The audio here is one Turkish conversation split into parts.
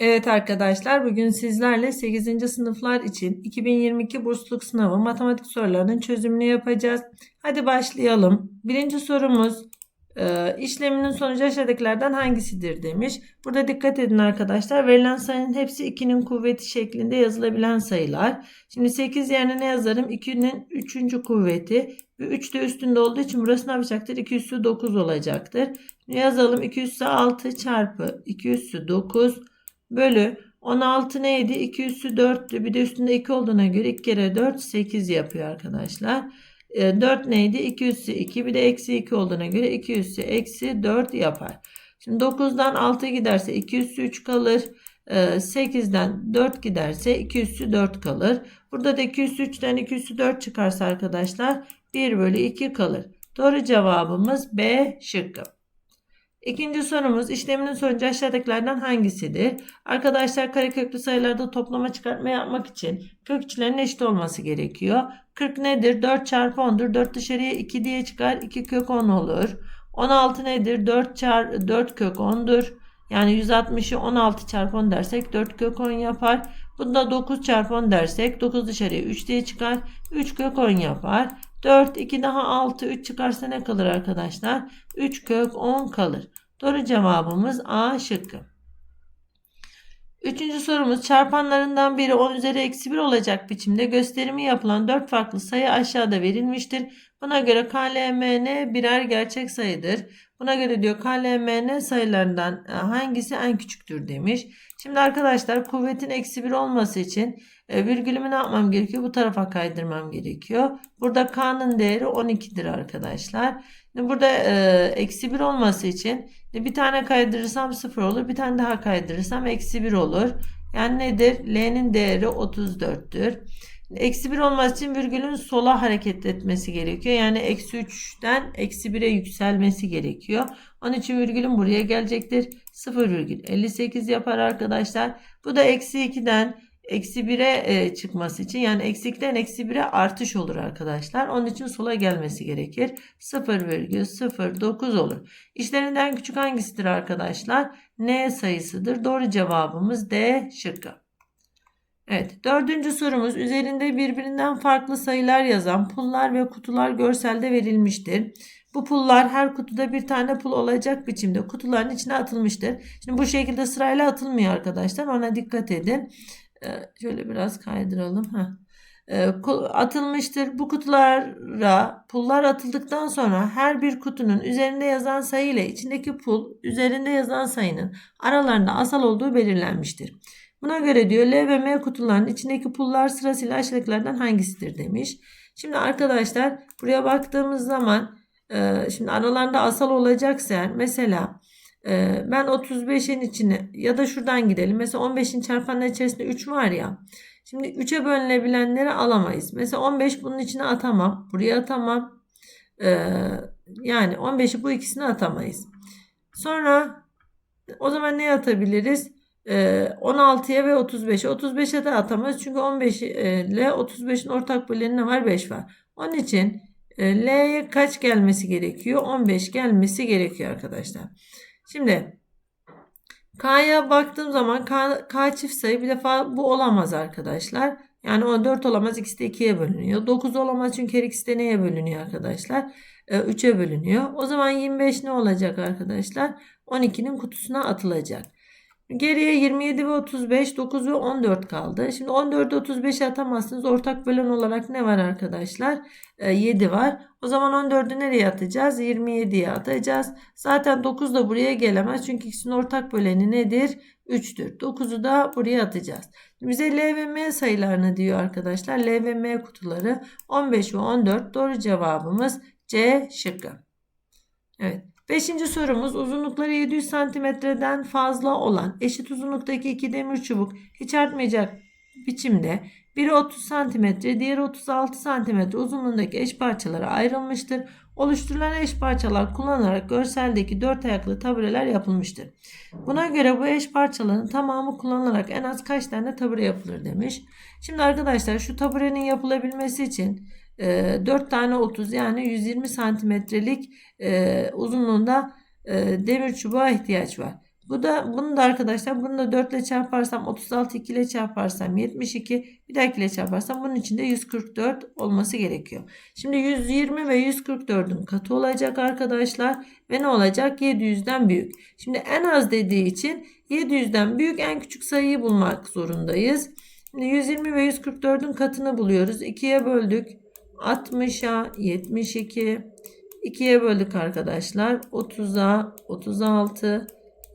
Evet arkadaşlar bugün sizlerle 8. sınıflar için 2022 bursluluk sınavı matematik sorularının çözümünü yapacağız. Hadi başlayalım. Birinci sorumuz e, işleminin sonucu aşağıdakilerden hangisidir demiş. Burada dikkat edin arkadaşlar. Verilen sayının hepsi 2'nin kuvveti şeklinde yazılabilen sayılar. Şimdi 8 yerine ne yazarım? 2'nin 3. kuvveti. Ve 3 de üstünde olduğu için burası ne yapacaktır? 2 üssü 9 olacaktır. Yazalım 2 üssü 6 çarpı 2 üssü 9 bölü 16 neydi? 2 üssü 4'tü. Bir de üstünde 2 olduğuna göre 2 kere 4 8 yapıyor arkadaşlar. E, 4 neydi? 2 üssü 2. Bir de eksi 2 olduğuna göre 2 üssü eksi 4 yapar. Şimdi 9'dan 6 giderse 2 üssü 3 kalır. E, 8'den 4 giderse 2 üssü 4 kalır. Burada da 2 üssü 3'ten 2 üssü 4 çıkarsa arkadaşlar 1 bölü 2 kalır. Doğru cevabımız B şıkkı. İkinci sorumuz işleminin sonucu aşağıdakilerden hangisidir? Arkadaşlar kareköklü sayılarda toplama çıkartma yapmak için kök içlerinin eşit olması gerekiyor. 40 nedir? 4 çarpı 10'dur. 4 dışarıya 2 diye çıkar. 2 kök 10 olur. 16 nedir? 4 çar 4 kök 10'dur. Yani 160'ı 16 çarpı 10 dersek 4 kök 10 yapar. Bunda 9 çarpı 10 dersek 9 dışarıya 3 diye çıkar. 3 kök 10 yapar. 4, 2 daha 6, 3 çıkarsa ne kalır arkadaşlar? 3 kök 10 kalır. Doğru cevabımız A şıkkı. Üçüncü sorumuz çarpanlarından biri 10 üzeri eksi 1 olacak biçimde gösterimi yapılan 4 farklı sayı aşağıda verilmiştir. Buna göre KLMN birer gerçek sayıdır. Buna göre diyor KLMN sayılarından e, hangisi en küçüktür demiş. Şimdi arkadaşlar kuvvetin eksi 1 olması için e, virgülümü ne yapmam gerekiyor? Bu tarafa kaydırmam gerekiyor. Burada K'nın değeri 12'dir arkadaşlar. Şimdi burada e, eksi 1 olması için bir tane kaydırırsam 0 olur. Bir tane daha kaydırırsam eksi 1 olur. Yani nedir? L'nin değeri 34'tür. Eksi 1 olması için virgülün sola hareket etmesi gerekiyor. Yani eksi 3'ten eksi 1'e yükselmesi gerekiyor. Onun için virgülün buraya gelecektir. 0,58 yapar arkadaşlar. Bu da eksi 2'den eksi 1'e e, çıkması için yani eksi 2'den eksi 1'e artış olur arkadaşlar. Onun için sola gelmesi gerekir. 0,09 olur. İşlerinden küçük hangisidir arkadaşlar? N sayısıdır. Doğru cevabımız D şıkkı. Evet, dördüncü sorumuz üzerinde birbirinden farklı sayılar yazan pullar ve kutular görselde verilmiştir. Bu pullar her kutuda bir tane pul olacak biçimde kutuların içine atılmıştır. Şimdi bu şekilde sırayla atılmıyor arkadaşlar. Ona dikkat edin. Ee, şöyle biraz kaydıralım. Heh. Ee, atılmıştır. Bu kutulara pullar atıldıktan sonra her bir kutunun üzerinde yazan sayı ile içindeki pul üzerinde yazan sayının aralarında asal olduğu belirlenmiştir. Buna göre diyor L ve M kutularının içindeki pullar sırasıyla aşağıdakilerden hangisidir demiş. Şimdi arkadaşlar buraya baktığımız zaman e, şimdi aralarında asal olacaksa mesela ben 35'in içine ya da şuradan gidelim. Mesela 15'in çarpanları içerisinde 3 var ya. Şimdi 3'e bölünebilenleri alamayız. Mesela 15 bunun içine atamam. Buraya atamam. Yani 15'i bu ikisine atamayız. Sonra o zaman ne atabiliriz? 16'ya ve 35'e. 35'e de atamaz. Çünkü 15 ile 35'in ortak böleni ne var? 5 var. Onun için L'ye kaç gelmesi gerekiyor? 15 gelmesi gerekiyor arkadaşlar. Şimdi K'ya baktığım zaman K, K çift sayı bir defa bu olamaz arkadaşlar. Yani 14 olamaz. ikisi de 2'ye bölünüyor. 9 olamaz çünkü her ikisi de neye bölünüyor arkadaşlar? 3'e bölünüyor. O zaman 25 ne olacak arkadaşlar? 12'nin kutusuna atılacak. Geriye 27 ve 35, 9 ve 14 kaldı. Şimdi 14'ü 35'e atamazsınız. Ortak bölen olarak ne var arkadaşlar? E, 7 var. O zaman 14'ü nereye atacağız? 27'ye atacağız. Zaten 9 da buraya gelemez. Çünkü ikisinin ortak böleni nedir? 3'tür. 9'u da buraya atacağız. Bize L ve M sayılarını diyor arkadaşlar. L ve M kutuları 15 ve 14. Doğru cevabımız C şıkkı. Evet. Beşinci sorumuz uzunlukları 700 santimetreden fazla olan eşit uzunluktaki iki demir çubuk hiç artmayacak biçimde biri 30 santimetre diğeri 36 santimetre uzunluğundaki eş parçalara ayrılmıştır. Oluşturulan eş parçalar kullanarak görseldeki dört ayaklı tabureler yapılmıştır. Buna göre bu eş parçaların tamamı kullanılarak en az kaç tane tabure yapılır demiş. Şimdi arkadaşlar şu taburenin yapılabilmesi için 4 ee, tane 30 yani 120 santimetrelik uzunluğunda demir çubuğa ihtiyaç var. Bu da bunu da arkadaşlar bunu da 4 ile çarparsam 36 2 ile çarparsam 72 bir daha 2 ile çarparsam bunun içinde 144 olması gerekiyor. Şimdi 120 ve 144'ün katı olacak arkadaşlar ve ne olacak 700'den büyük. Şimdi en az dediği için 700'den büyük en küçük sayıyı bulmak zorundayız. Şimdi 120 ve 144'ün katını buluyoruz. 2'ye böldük. 60'a 72. 2'ye böldük arkadaşlar. 30'a 36.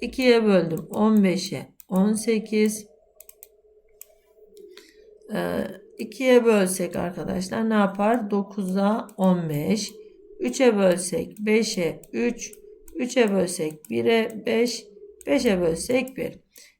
2'ye böldüm. 15'e 18. Ee, 2'ye bölsek arkadaşlar ne yapar? 9'a 15. 3'e bölsek 5'e 3. 3'e bölsek 1'e 5. 5'e bölsek 1.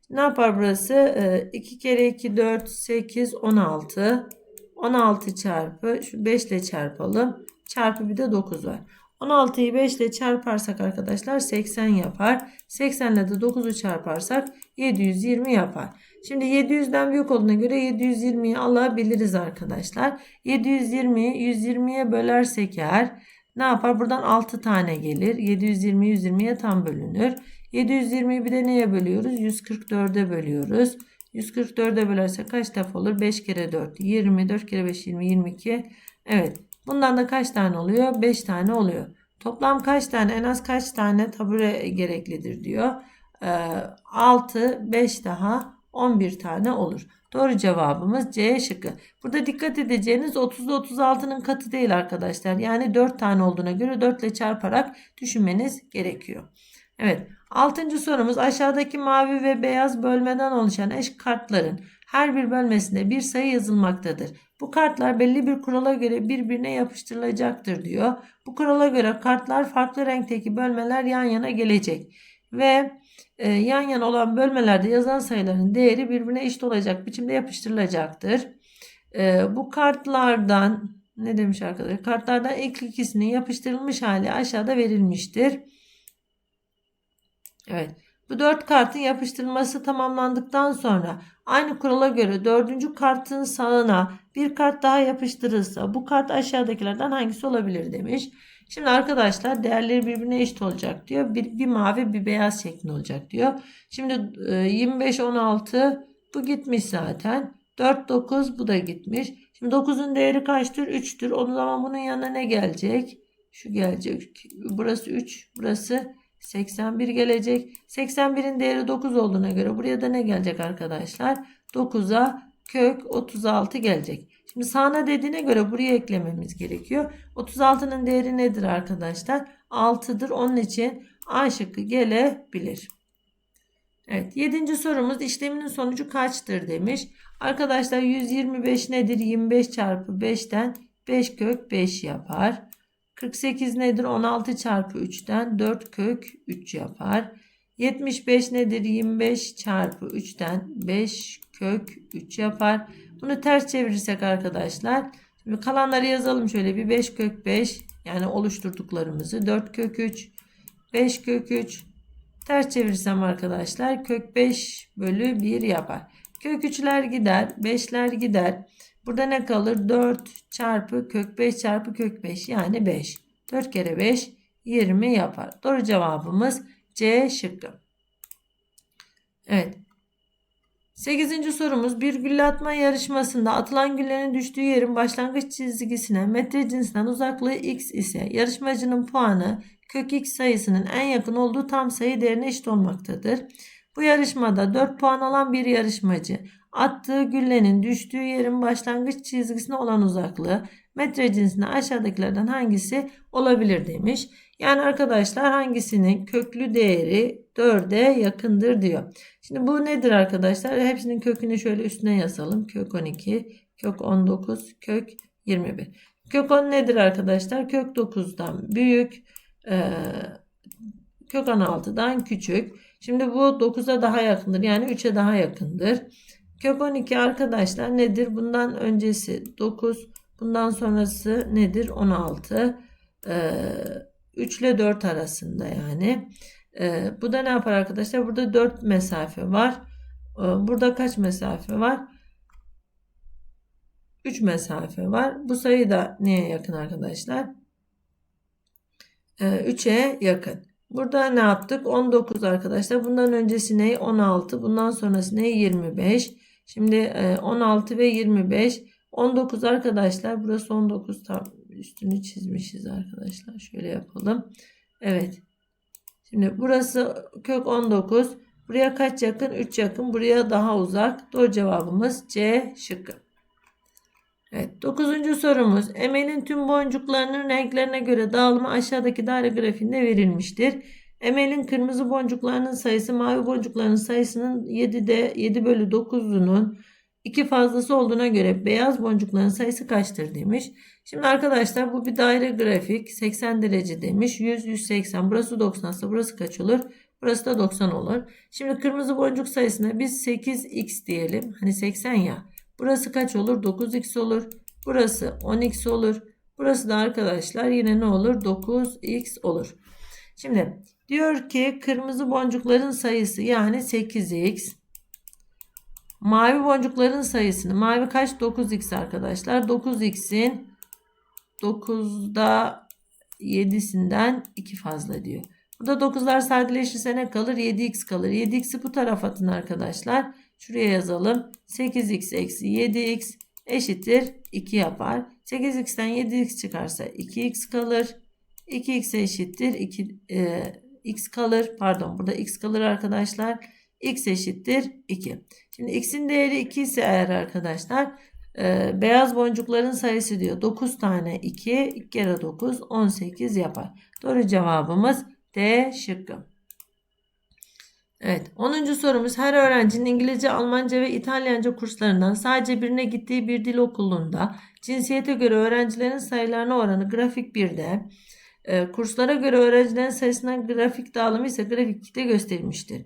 Ne yapar burası? Ee, 2 kere 2 4 8 16. 16 çarpı şu 5 ile çarpalım. Çarpı bir de 9 var. 16'yı 5 ile çarparsak arkadaşlar 80 yapar. 80 ile de 9'u çarparsak 720 yapar. Şimdi 700'den büyük olduğuna göre 720'yi alabiliriz arkadaşlar. 720'yi 120'ye bölersek eğer ne yapar? Buradan 6 tane gelir. 720 120'ye tam bölünür. 720'yi bir de neye bölüyoruz? 144'e bölüyoruz. 144'e bölersek kaç defa olur? 5 kere 4 20 4 kere 5 20 22. Evet. Bundan da kaç tane oluyor? 5 tane oluyor. Toplam kaç tane? En az kaç tane tabure gereklidir diyor. Ee, 6 5 daha 11 tane olur. Doğru cevabımız C şıkkı. Burada dikkat edeceğiniz 30 ile 36'nın katı değil arkadaşlar. Yani 4 tane olduğuna göre 4 ile çarparak düşünmeniz gerekiyor. Evet. Altıncı sorumuz aşağıdaki mavi ve beyaz bölmeden oluşan eş kartların her bir bölmesinde bir sayı yazılmaktadır. Bu kartlar belli bir kurala göre birbirine yapıştırılacaktır diyor. Bu kurala göre kartlar farklı renkteki bölmeler yan yana gelecek. Ve e, yan yana olan bölmelerde yazan sayıların değeri birbirine eşit olacak biçimde yapıştırılacaktır. E, bu kartlardan ne demiş arkadaşlar? Kartlardan ilk ikisinin yapıştırılmış hali aşağıda verilmiştir. Evet. Bu dört kartın yapıştırılması tamamlandıktan sonra aynı kurala göre dördüncü kartın sağına bir kart daha yapıştırılsa bu kart aşağıdakilerden hangisi olabilir demiş. Şimdi arkadaşlar değerleri birbirine eşit olacak diyor. Bir, bir mavi bir beyaz şeklinde olacak diyor. Şimdi 25 16 bu gitmiş zaten. 4 9 bu da gitmiş. Şimdi 9'un değeri kaçtır? 3'tür. O zaman bunun yanına ne gelecek? Şu gelecek. Burası 3, burası 81 gelecek. 81'in değeri 9 olduğuna göre buraya da ne gelecek arkadaşlar? 9'a kök 36 gelecek. Şimdi sağına dediğine göre buraya eklememiz gerekiyor. 36'nın değeri nedir arkadaşlar? 6'dır. Onun için A şıkkı gelebilir. Evet. 7. sorumuz işleminin sonucu kaçtır demiş. Arkadaşlar 125 nedir? 25 çarpı 5'ten 5 kök 5 yapar. 48 nedir? 16 çarpı 3'ten 4 kök 3 yapar. 75 nedir? 25 çarpı 3'ten 5 kök 3 yapar. Bunu ters çevirirsek arkadaşlar. Şimdi kalanları yazalım şöyle bir 5 kök 5 yani oluşturduklarımızı 4 kök 3 5 kök 3 ters çevirirsem arkadaşlar kök 5 bölü 1 yapar. Kök 3'ler gider 5'ler gider. Burada ne kalır? 4 çarpı kök 5 çarpı kök 5 yani 5. 4 kere 5 20 yapar. Doğru cevabımız C şıkkı. Evet. 8. sorumuz bir gülle atma yarışmasında atılan güllerin düştüğü yerin başlangıç çizgisine metre cinsinden uzaklığı x ise yarışmacının puanı kök x sayısının en yakın olduğu tam sayı değerine eşit olmaktadır. Bu yarışmada 4 puan alan bir yarışmacı attığı güllenin düştüğü yerin başlangıç çizgisine olan uzaklığı metre cinsine aşağıdakilerden hangisi olabilir demiş. Yani arkadaşlar hangisinin köklü değeri 4'e yakındır diyor. Şimdi bu nedir arkadaşlar? Hepsinin kökünü şöyle üstüne yazalım. Kök 12, kök 19, kök 21. Kök 10 nedir arkadaşlar? Kök 9'dan büyük, kök 16'dan küçük. Şimdi bu 9'a daha yakındır. Yani 3'e daha yakındır. Kök 12 arkadaşlar nedir? Bundan öncesi 9. Bundan sonrası nedir? 16. Ee, 3 ile 4 arasında yani. Ee, bu da ne yapar arkadaşlar? Burada 4 mesafe var. Ee, burada kaç mesafe var? 3 mesafe var. Bu sayı da neye yakın arkadaşlar? Ee, 3'e yakın. Burada ne yaptık? 19 arkadaşlar. Bundan öncesi ne? 16. Bundan sonrası ne? 25. Şimdi e, 16 ve 25. 19 arkadaşlar. Burası 19. Tam üstünü çizmişiz arkadaşlar. Şöyle yapalım. Evet. Şimdi burası kök 19. Buraya kaç yakın? 3 yakın. Buraya daha uzak. Doğru cevabımız C şıkkı. Evet, dokuzuncu sorumuz. Emel'in tüm boncuklarının renklerine göre dağılımı aşağıdaki daire grafiğinde verilmiştir. Emel'in kırmızı boncuklarının sayısı mavi boncuklarının sayısının 7'de 7 bölü 9'unun iki fazlası olduğuna göre beyaz boncukların sayısı kaçtır demiş. Şimdi arkadaşlar bu bir daire grafik 80 derece demiş. 100 180 burası 90 ise burası kaç olur? Burası da 90 olur. Şimdi kırmızı boncuk sayısına biz 8x diyelim. Hani 80 ya. Burası kaç olur? 9x olur. Burası 10x olur. Burası da arkadaşlar yine ne olur? 9x olur. Şimdi diyor ki kırmızı boncukların sayısı yani 8x. Mavi boncukların sayısını. Mavi kaç? 9x arkadaşlar. 9x'in 9'da 7'sinden 2 fazla diyor. Burada 9'lar sadeleşirse ne kalır? 7x kalır. 7x'i bu tarafa atın arkadaşlar. Şuraya yazalım. 8x eksi 7x eşittir 2 yapar. 8x'ten 7x çıkarsa 2x kalır. 2x eşittir 2 e, x kalır. Pardon burada x kalır arkadaşlar. x eşittir 2. Şimdi x'in değeri 2 ise eğer arkadaşlar e, beyaz boncukların sayısı diyor. 9 tane 2, 2 kere 9 18 yapar. Doğru cevabımız D şıkkı. Evet 10. sorumuz her öğrencinin İngilizce, Almanca ve İtalyanca kurslarından sadece birine gittiği bir dil okulunda cinsiyete göre öğrencilerin sayılarına oranı grafik 1'de e, kurslara göre öğrencilerin sayısından grafik dağılımı ise grafik 2'de gösterilmiştir.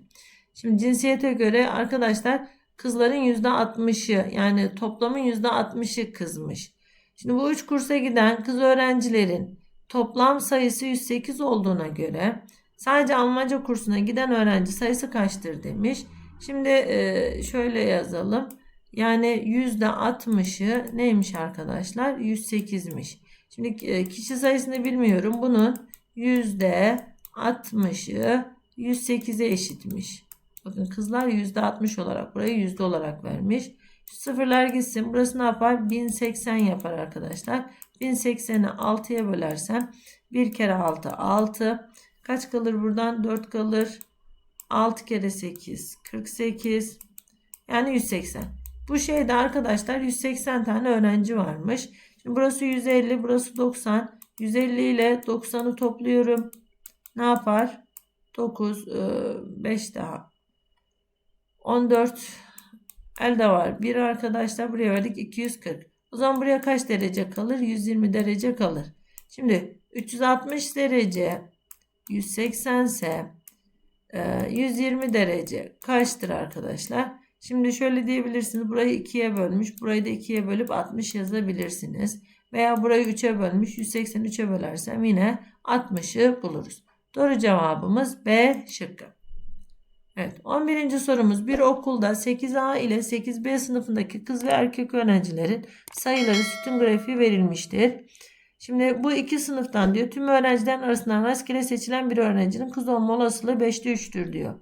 Şimdi cinsiyete göre arkadaşlar kızların %60'ı yani toplamın %60'ı kızmış. Şimdi bu 3 kursa giden kız öğrencilerin toplam sayısı 108 olduğuna göre Sadece Almanca kursuna giden öğrenci sayısı kaçtır demiş. Şimdi e, şöyle yazalım. Yani %60'ı neymiş arkadaşlar? 108'miş. Şimdi e, kişi sayısını bilmiyorum. Bunun %60'ı 108'e eşitmiş. Bakın kızlar %60 olarak burayı yüzde olarak vermiş. Sıfırlar gitsin. Burası ne yapar? 1080 yapar arkadaşlar. 1080'i 6'ya bölersem 1 kere 6 6. Kaç kalır buradan? 4 kalır. 6 kere 8 48 yani 180. Bu şeyde arkadaşlar 180 tane öğrenci varmış. Şimdi burası 150 burası 90. 150 ile 90'ı topluyorum. Ne yapar? 9 5 e, daha 14 elde var. Bir arkadaşlar buraya verdik 240. O zaman buraya kaç derece kalır? 120 derece kalır. Şimdi 360 derece 180 ise 120 derece kaçtır arkadaşlar? Şimdi şöyle diyebilirsiniz. Burayı 2'ye bölmüş. Burayı da 2'ye bölüp 60 yazabilirsiniz. Veya burayı 3'e bölmüş. 183'e bölersem yine 60'ı buluruz. Doğru cevabımız B şıkkı. Evet 11. sorumuz bir okulda 8A ile 8B sınıfındaki kız ve erkek öğrencilerin sayıları sütun grafiği verilmiştir. Şimdi bu iki sınıftan diyor tüm öğrencilerin arasından rastgele seçilen bir öğrencinin kız olma olasılığı 5'te 3'tür diyor.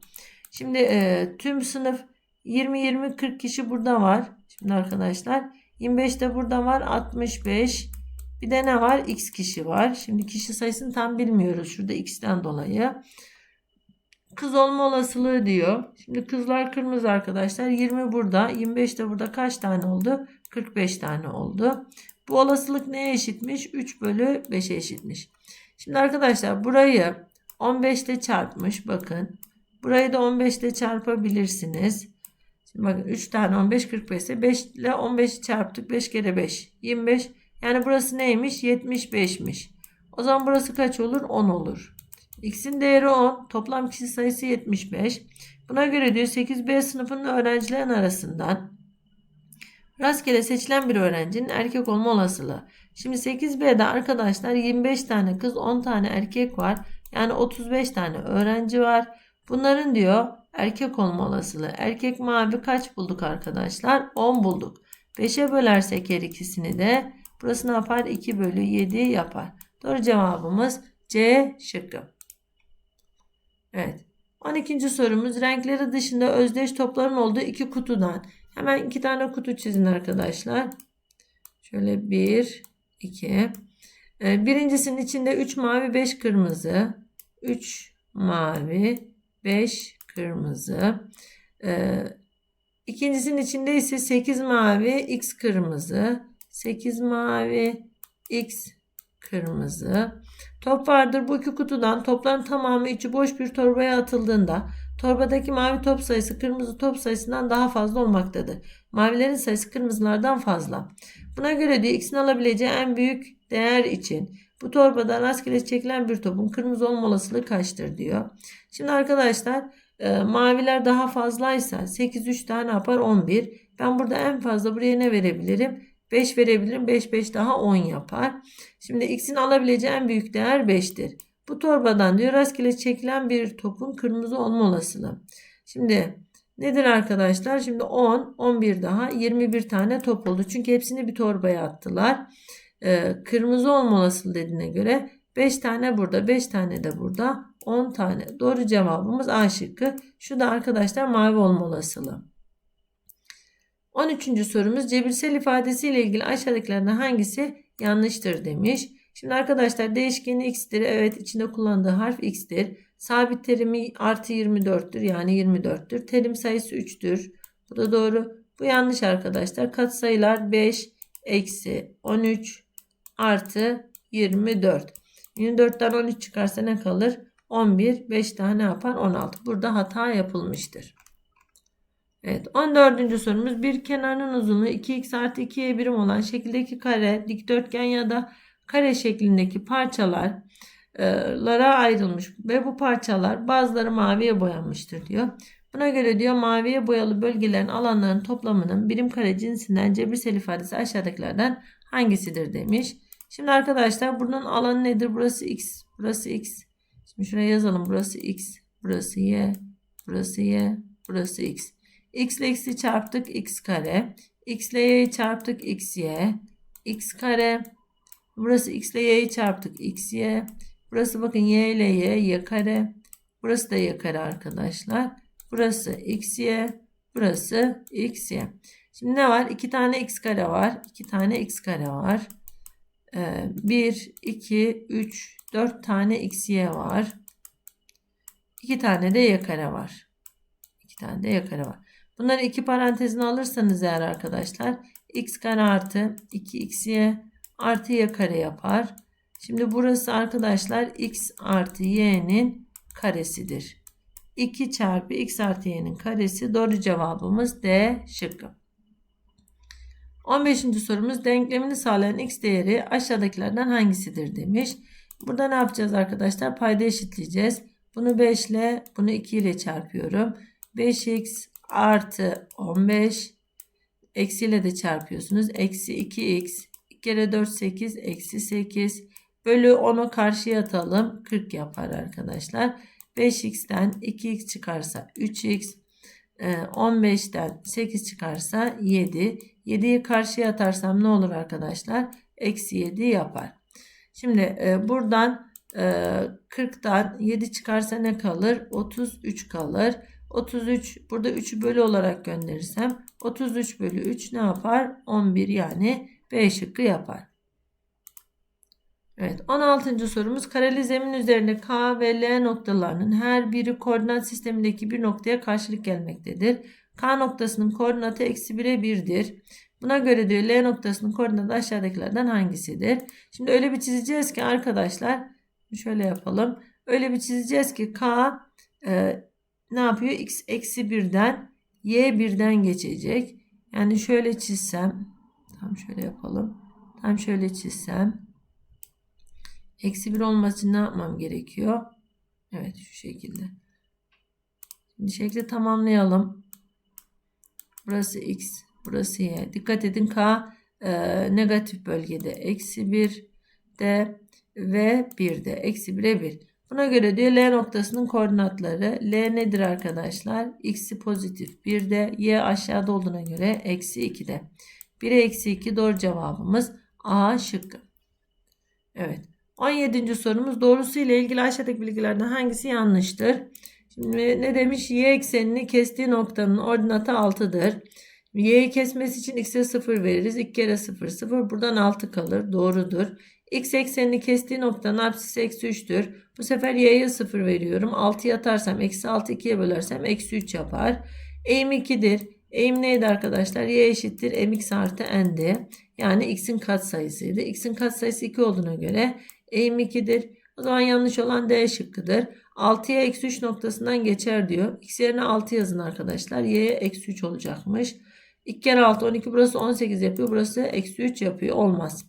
Şimdi e, tüm sınıf 20-20-40 kişi burada var. Şimdi arkadaşlar 25 de burada var 65. Bir de ne var? X kişi var. Şimdi kişi sayısını tam bilmiyoruz. Şurada X'ten dolayı. Kız olma olasılığı diyor. Şimdi kızlar kırmızı arkadaşlar. 20 burada. 25 de burada kaç tane oldu? 45 tane oldu. Bu olasılık neye eşitmiş? 3 bölü 5'e eşitmiş. Şimdi arkadaşlar burayı 15 ile çarpmış. Bakın. Burayı da 15 ile çarpabilirsiniz. Bakın 3 tane 15 45 ise 5 ile 15 çarptık. 5 kere 5 25. Yani burası neymiş? 75'miş. O zaman burası kaç olur? 10 olur. X'in değeri 10. Toplam kişi sayısı 75. Buna göre diyor 8B sınıfının öğrencilerin arasından Rastgele seçilen bir öğrencinin erkek olma olasılığı. Şimdi 8B'de arkadaşlar 25 tane kız 10 tane erkek var. Yani 35 tane öğrenci var. Bunların diyor erkek olma olasılığı. Erkek mavi kaç bulduk arkadaşlar? 10 bulduk. 5'e bölersek her ikisini de burası ne yapar? 2 bölü 7 yapar. Doğru cevabımız C şıkkı. Evet. 12. sorumuz renkleri dışında özdeş topların olduğu iki kutudan. Hemen iki tane kutu çizin arkadaşlar. Şöyle bir, iki. Ee, birincisinin içinde 3 mavi 5 kırmızı. 3 mavi 5 kırmızı. Ee, ikincisinin içinde ise 8 mavi x kırmızı. 8 mavi x kırmızı. Top vardır. Bu iki kutudan topların tamamı içi boş bir torbaya atıldığında torbadaki mavi top sayısı kırmızı top sayısından daha fazla olmaktadır. Mavilerin sayısı kırmızılardan fazla. Buna göre diyor x'in alabileceği en büyük değer için bu torbadan rastgele çekilen bir topun kırmızı olma olasılığı kaçtır diyor. Şimdi arkadaşlar e, maviler daha fazlaysa 8 3 daha ne yapar 11. Ben burada en fazla buraya ne verebilirim? 5 verebilirim. 5 5 daha 10 yapar. Şimdi x'in alabileceği en büyük değer 5'tir. Bu torbadan diyor rastgele çekilen bir topun kırmızı olma olasılığı. Şimdi nedir arkadaşlar? Şimdi 10, 11 daha 21 tane top oldu. Çünkü hepsini bir torbaya attılar. Ee, kırmızı olma olasılığı dediğine göre 5 tane burada, 5 tane de burada, 10 tane. Doğru cevabımız A şıkkı. Şu da arkadaşlar mavi olma olasılığı. 13. sorumuz cebirsel ifadesi ile ilgili aşağıdakilerden hangisi yanlıştır demiş. Şimdi arkadaşlar değişkeni x'tir. Evet içinde kullandığı harf x'tir. Sabit terimi artı 24'tür. Yani 24'tür. Terim sayısı 3'tür. Bu da doğru. Bu yanlış arkadaşlar. Katsayılar 5 eksi 13 artı 24. 24'ten 13 çıkarsa ne kalır? 11. 5 tane yapar? 16. Burada hata yapılmıştır. Evet 14. sorumuz bir kenarının uzunluğu 2x artı 2y birim olan şekildeki kare, dikdörtgen ya da kare şeklindeki parçalara ayrılmış ve bu parçalar bazıları maviye boyanmıştır diyor. Buna göre diyor maviye boyalı bölgelerin alanların toplamının birim kare cinsinden cebirsel ifadesi aşağıdakilerden hangisidir demiş. Şimdi arkadaşlar bunun alanı nedir? Burası x, burası x. Şimdi şuraya yazalım. Burası x, burası y, burası y, burası x. x ile x'i çarptık x kare. x ile y'yi çarptık xy. x kare. Burası x ile y'yi çarptık xy. Burası bakın y ile y y kare. Burası da y kare arkadaşlar. Burası xy. Burası xy. Şimdi ne var? 2 tane x kare var. 2 tane x kare var. 1, 2, 3, 4 tane xy var. 2 tane de y kare var. 2 tane de y kare var. Bunları iki parantezine alırsanız eğer arkadaşlar x kare artı 2xy artı y kare yapar. Şimdi burası arkadaşlar x artı y'nin karesidir. 2 çarpı x artı y'nin karesi doğru cevabımız D şıkkı. 15. sorumuz denklemini sağlayan x değeri aşağıdakilerden hangisidir demiş. Burada ne yapacağız arkadaşlar? Payda eşitleyeceğiz. Bunu 5 ile bunu 2 ile çarpıyorum. 5x artı 15 eksiyle de çarpıyorsunuz. Eksi 2x 2 kere 4 8 eksi 8 bölü 10'u karşıya atalım. 40 yapar arkadaşlar. 5x'ten 2x çıkarsa 3x 15'ten 8 çıkarsa 7. 7'yi karşıya atarsam ne olur arkadaşlar? Eksi 7 yapar. Şimdi e, buradan e, 40'tan 7 çıkarsa ne kalır? 33 kalır. 33 burada 3'ü bölü olarak gönderirsem 33 bölü 3 ne yapar? 11 yani B şıkkı yapar. Evet 16. sorumuz kareli zemin üzerinde K ve L noktalarının her biri koordinat sistemindeki bir noktaya karşılık gelmektedir. K noktasının koordinatı eksi 1'e 1'dir. Buna göre diyor L noktasının koordinatı aşağıdakilerden hangisidir? Şimdi öyle bir çizeceğiz ki arkadaşlar şöyle yapalım. Öyle bir çizeceğiz ki K e, ne yapıyor? X eksi 1'den Y 1'den geçecek. Yani şöyle çizsem tam şöyle yapalım. Tam şöyle çizsem Eksi 1 olması ne yapmam gerekiyor? Evet şu şekilde. Şimdi şekli tamamlayalım. Burası x, burası y. Dikkat edin k e, negatif bölgede. Eksi 1 de ve 1 de. Eksi 1'e 1. Buna göre diyor L noktasının koordinatları. L nedir arkadaşlar? X'i pozitif 1 de. Y aşağıda olduğuna göre eksi 2 de. 1'e eksi 2 doğru cevabımız A şıkkı. Evet. 17. sorumuz doğrusu ile ilgili aşağıdaki bilgilerden hangisi yanlıştır? Şimdi ne demiş? Y eksenini kestiği noktanın ordinatı 6'dır. Y'yi kesmesi için x'e 0 veririz. 2 kere 0 0. Buradan 6 kalır. Doğrudur. X eksenini kestiği noktanın apsisi eksi 3'tür. Bu sefer y'ye 0 veriyorum. 6'ya atarsam eksi 6 2'ye bölersem eksi 3 yapar. Eğim 2'dir. Eğim neydi arkadaşlar? Y eşittir mx artı n'di. Yani x'in katsayısıydı. X'in katsayısı 2 olduğuna göre eğim 2'dir. O zaman yanlış olan D şıkkıdır. 6'ya eksi 3 noktasından geçer diyor. X yerine 6 yazın arkadaşlar. Y'ye eksi 3 olacakmış. 2 kere 6 12 burası 18 yapıyor. Burası eksi 3 yapıyor. Olmaz.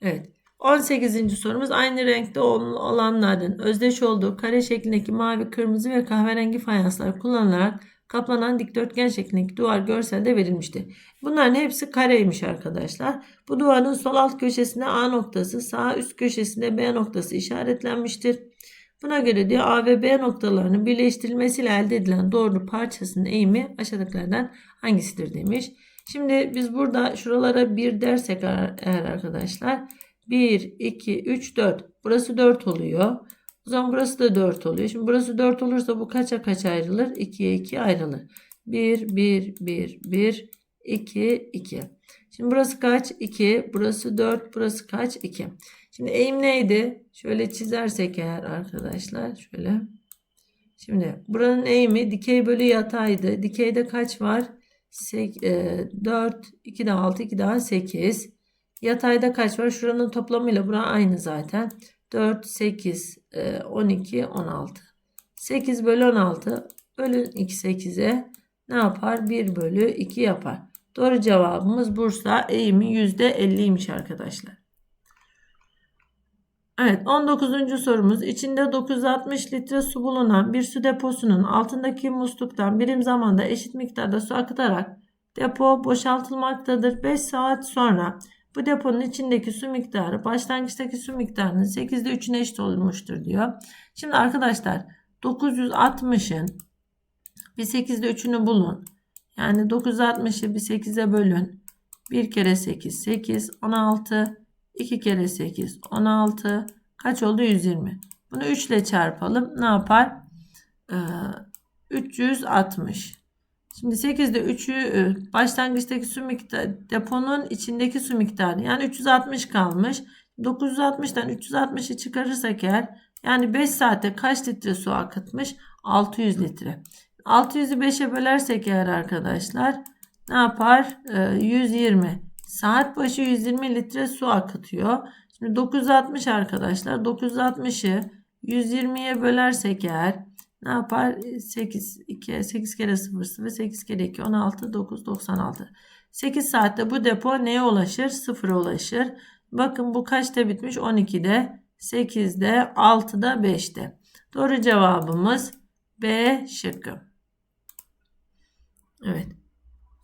Evet. 18. sorumuz aynı renkte olanlardan özdeş olduğu kare şeklindeki mavi, kırmızı ve kahverengi fayanslar kullanılarak kaplanan dikdörtgen şeklindeki duvar görselde verilmişti. Bunların hepsi kareymiş arkadaşlar. Bu duvarın sol alt köşesinde A noktası, sağ üst köşesinde B noktası işaretlenmiştir. Buna göre diyor A ve B noktalarının birleştirilmesiyle elde edilen doğru parçasının eğimi aşağıdakilerden hangisidir demiş. Şimdi biz burada şuralara 1 dersek eğer arkadaşlar 1, 2, 3, 4. Burası 4 oluyor. O zaman burası da 4 oluyor. Şimdi burası 4 olursa bu kaça kaç ayrılır? 2'ye 2 ayrılır. 1, 1, 1, 1, 2, 2. Şimdi burası kaç? 2. Burası 4. Burası kaç? 2. Şimdi eğim neydi? Şöyle çizersek eğer arkadaşlar. Şöyle. Şimdi buranın eğimi dikey bölü yataydı. Dikeyde kaç var? 4, 2 daha 6, 2 daha 8. Yatayda kaç var? Şuranın toplamıyla bura aynı zaten. 4, 8, 12, 16. 8 bölü 16 bölün 2 8'e ne yapar? 1 bölü 2 yapar. Doğru cevabımız Bursa eğimi %50'ymiş arkadaşlar. Evet 19. sorumuz içinde 960 litre su bulunan bir su deposunun altındaki musluktan birim zamanda eşit miktarda su akıtarak depo boşaltılmaktadır. 5 saat sonra bu deponun içindeki su miktarı başlangıçtaki su miktarının 8'de 3'üne eşit olmuştur diyor. Şimdi arkadaşlar 960'ın bir 8'de 3'ünü bulun. Yani 960'ı bir 8'e bölün. 1 kere 8 8 16 2 kere 8 16 kaç oldu 120. Bunu 3 ile çarpalım. Ne yapar? Ee, 360. Şimdi 8'de 3'ü e, başlangıçtaki su miktarı deponun içindeki su miktarı yani 360 kalmış. 960'dan 360'ı çıkarırsak eğer yani 5 saatte kaç litre su akıtmış? 600 litre. 600'ü 5'e bölersek eğer arkadaşlar ne yapar? Ee, 120. Saat başı 120 litre su akıtıyor. Şimdi 960 arkadaşlar. 960'ı 120'ye bölersek eğer ne yapar? 8, 2, 8 kere 0, 0, 8 kere 2, 16, 9, 96. 8 saatte bu depo neye ulaşır? Sıfıra ulaşır. Bakın bu kaçta bitmiş? 12'de, 8'de, 6'da, 5'te. Doğru cevabımız B şıkkı. Evet.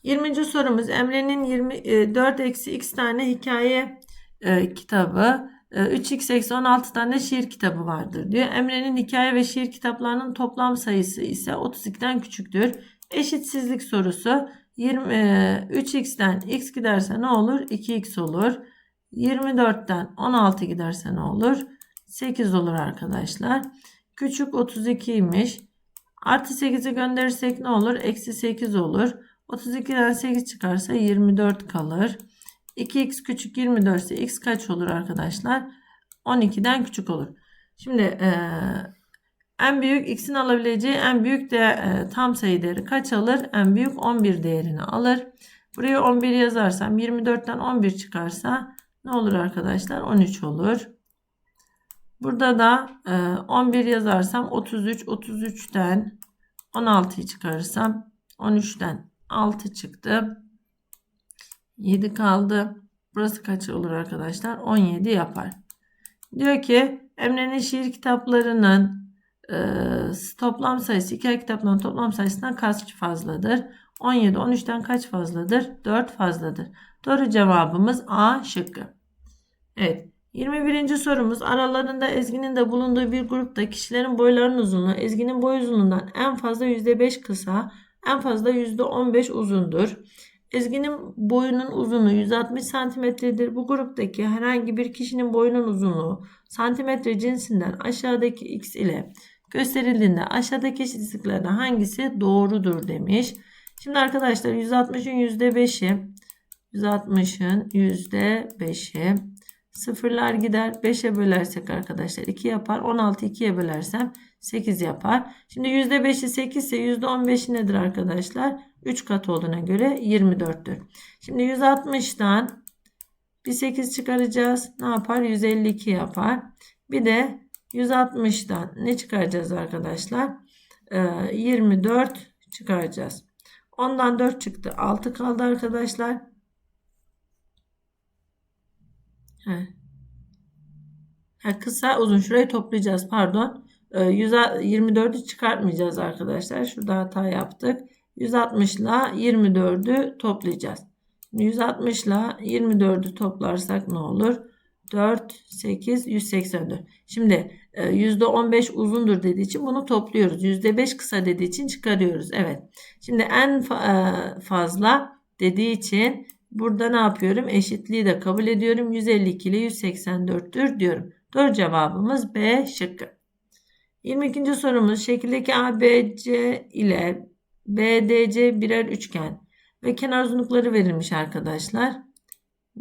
20. sorumuz Emre'nin 24 eksi x tane hikaye e, kitabı 3x eksi 16 tane şiir kitabı vardır diyor. Emre'nin hikaye ve şiir kitaplarının toplam sayısı ise 32'den küçüktür. Eşitsizlik sorusu 20, 3x'ten x giderse ne olur? 2x olur. 24'ten 16 giderse ne olur? 8 olur arkadaşlar. Küçük 32'ymiş. Artı 8'i gönderirsek ne olur? Eksi 8 olur. 32'den 8 çıkarsa 24 kalır. 2x küçük 24 ise x kaç olur arkadaşlar? 12'den küçük olur. Şimdi e, en büyük x'in alabileceği en büyük de e, tam sayı değeri kaç alır? En büyük 11 değerini alır. Buraya 11 yazarsam 24'ten 11 çıkarsa ne olur arkadaşlar? 13 olur. Burada da e, 11 yazarsam 33, 33'ten 16'yı çıkarırsam 13'ten 6 çıktı. 7 kaldı. Burası kaç olur arkadaşlar? 17 yapar. Diyor ki Emre'nin şiir kitaplarının e, toplam sayısı hikaye kitaplarının toplam sayısından kaç fazladır? 17 13'ten kaç fazladır? 4 fazladır. Doğru cevabımız A şıkkı. Evet. 21. sorumuz aralarında Ezgi'nin de bulunduğu bir grupta kişilerin boylarının uzunluğu Ezgi'nin boy uzunluğundan en fazla %5 kısa en fazla %15 uzundur. Ezgi'nin boyunun uzunluğu 160 santimetredir. Bu gruptaki herhangi bir kişinin boyunun uzunluğu santimetre cinsinden aşağıdaki x ile gösterildiğinde aşağıdaki eşitliklerden hangisi doğrudur demiş. Şimdi arkadaşlar 160'ın %5'i 160'ın %5'i sıfırlar gider 5'e bölersek arkadaşlar 2 yapar 16 2'ye bölersem 8 yapar. Şimdi %5'i 8 ise %15'i nedir arkadaşlar? 3 kat olduğuna göre 24'tür. Şimdi 160'dan bir 8 çıkaracağız. Ne yapar? 152 yapar. Bir de 160'dan ne çıkaracağız arkadaşlar? Ee, 24 çıkaracağız. Ondan 4 çıktı. 6 kaldı arkadaşlar. Heh. Ha, kısa uzun şurayı toplayacağız pardon. Ee, 124'ü çıkartmayacağız arkadaşlar. Şurada hata yaptık. 160 ile 24'ü toplayacağız. 160 ile 24'ü toplarsak ne olur? 4, 8, 184. Şimdi e, %15 uzundur dediği için bunu topluyoruz. %5 kısa dediği için çıkarıyoruz. Evet. Şimdi en e, fazla dediği için burada ne yapıyorum? Eşitliği de kabul ediyorum. 152 ile 184'tür diyorum. Doğru cevabımız B şıkkı. 22. sorumuz şekildeki ABC ile BDC birer üçgen ve kenar uzunlukları verilmiş arkadaşlar.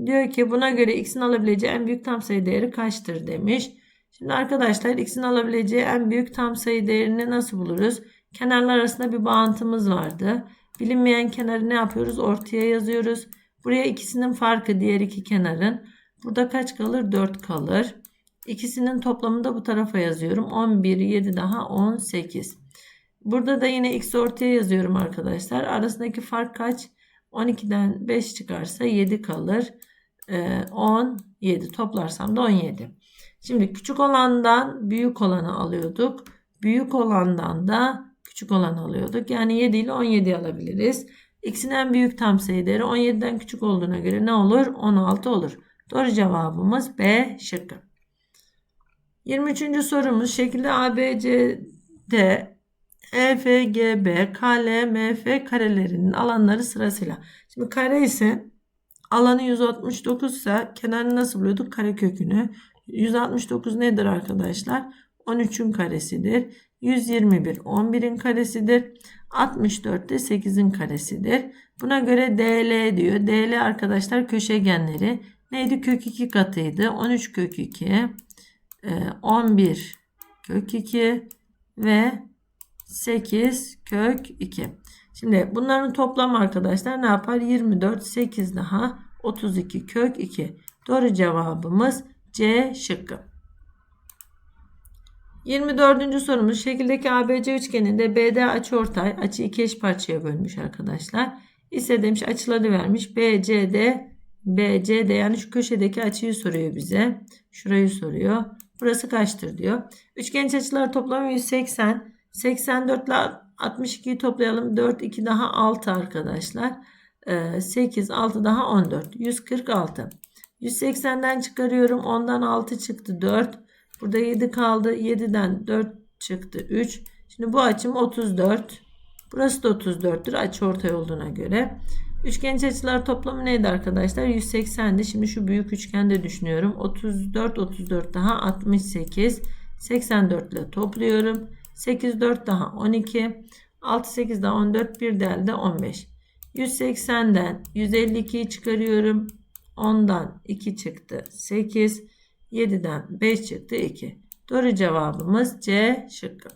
Diyor ki buna göre x'in alabileceği en büyük tam sayı değeri kaçtır demiş. Şimdi arkadaşlar x'in alabileceği en büyük tam sayı değerini nasıl buluruz? Kenarlar arasında bir bağıntımız vardı. Bilinmeyen kenarı ne yapıyoruz? Ortaya yazıyoruz. Buraya ikisinin farkı diğer iki kenarın. Burada kaç kalır? 4 kalır. İkisinin toplamını da bu tarafa yazıyorum. 11, 7 daha 18. Burada da yine x ortaya yazıyorum arkadaşlar. Arasındaki fark kaç? 12'den 5 çıkarsa 7 kalır. Ee, 17 toplarsam da 17. Şimdi küçük olandan büyük olanı alıyorduk. Büyük olandan da küçük olanı alıyorduk. Yani 7 ile 17 alabiliriz. X'in en büyük tam sayı değeri 17'den küçük olduğuna göre ne olur? 16 olur. Doğru cevabımız B şıkkı. 23. sorumuz şekilde ABC'de EFGB, KLMF karelerinin alanları sırasıyla. Şimdi kare ise alanı 169 ise kenarını nasıl buluyorduk? Kare kökünü. 169 nedir arkadaşlar? 13'ün karesidir. 121 11'in karesidir. 64 de 8'in karesidir. Buna göre DL diyor. DL arkadaşlar köşegenleri neydi? Kök 2 katıydı. 13 kök 2, 11 kök 2 ve 8 kök 2. Şimdi bunların toplamı arkadaşlar ne yapar? 24, 8 daha 32 kök 2. Doğru cevabımız C şıkkı. 24. sorumuz şekildeki ABC üçgeninde BD açıortay açı iki eş parçaya bölmüş arkadaşlar. İse demiş açıları vermiş. BCD BCD yani şu köşedeki açıyı soruyor bize. Şurayı soruyor. Burası kaçtır diyor. Üçgen açılar toplamı 180. 84 ile 62'yi toplayalım. 4, 2 daha 6 arkadaşlar. 8, 6 daha 14. 146. 180'den çıkarıyorum. 10'dan 6 çıktı 4. Burada 7 kaldı. 7'den 4 çıktı 3. Şimdi bu açım 34. Burası da 34'tür açı ortay olduğuna göre. Üçgen açılar toplamı neydi arkadaşlar? 180'di. Şimdi şu büyük üçgende düşünüyorum. 34, 34 daha 68. 84 ile topluyorum. 8, 4 daha 12. 6, 8 daha 14. Bir de elde 15. 180'den 152'yi çıkarıyorum. 10'dan 2 çıktı. 8. 7'den 5 çıktı. 2. Doğru cevabımız C şıkkı.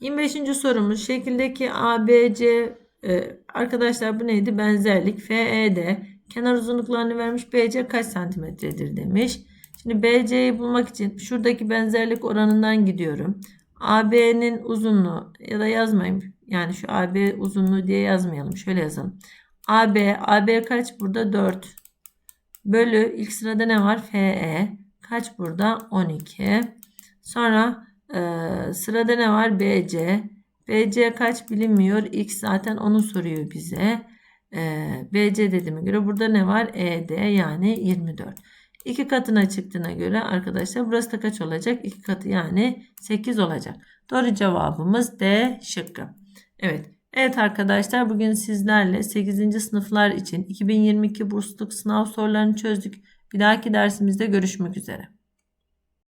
25. sorumuz şekildeki ABC e, arkadaşlar bu neydi? Benzerlik FED kenar uzunluklarını vermiş. BC kaç santimetredir demiş. Şimdi BC'yi bulmak için şuradaki benzerlik oranından gidiyorum. AB'nin uzunluğu ya da yazmayayım. Yani şu AB uzunluğu diye yazmayalım. Şöyle yazalım. AB, AB kaç burada? 4. Bölü ilk sırada ne var? FE. Kaç burada? 12. Sonra e, sırada ne var? BC. BC kaç bilinmiyor. X zaten onu soruyor bize. E, BC dediğime göre burada ne var? ED yani 24. 2 katına çıktığına göre arkadaşlar burası da kaç olacak? 2 katı yani 8 olacak. Doğru cevabımız D şıkkı. Evet. Evet arkadaşlar bugün sizlerle 8. sınıflar için 2022 bursluluk sınav sorularını çözdük. Bir dahaki dersimizde görüşmek üzere.